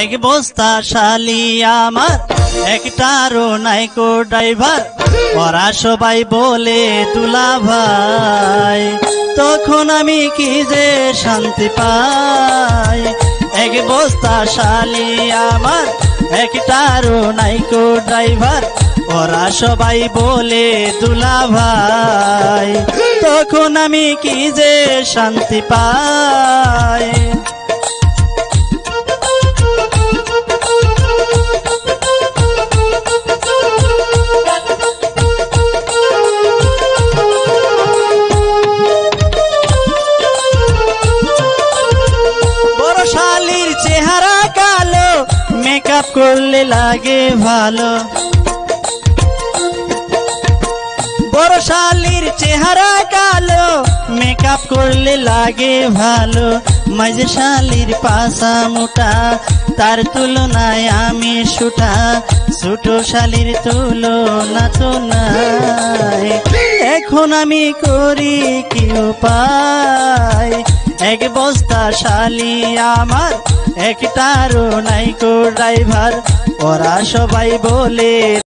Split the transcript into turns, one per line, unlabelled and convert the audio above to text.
এক বস্তা শালি আমার একটারও নাইকো ড্রাইভার। ওরা সবাই বলে, তুলা ভাই, তখন আমি কি যে শান্তি পাই? এক বস্তা শালি আমার একটারও নাইকো ড্রাইভার। ওরা সবাই বলে দুলা ভাই, তখন আমি কি যে শান্তি পাই? করলে লাগে ভালো। বড় শালির চেহারা কালো মেকআপ করলে লাগে ভালো। মাঝে শালির পাশা মোটা, তার তুলনায় আমি সুটা। ছোট শালির তুলনা তো এখন আমি করি কি উপায়? এক বস্তা শালি আমার একটারও নাইকো ড্রাইভার। ওরা সবাই বলে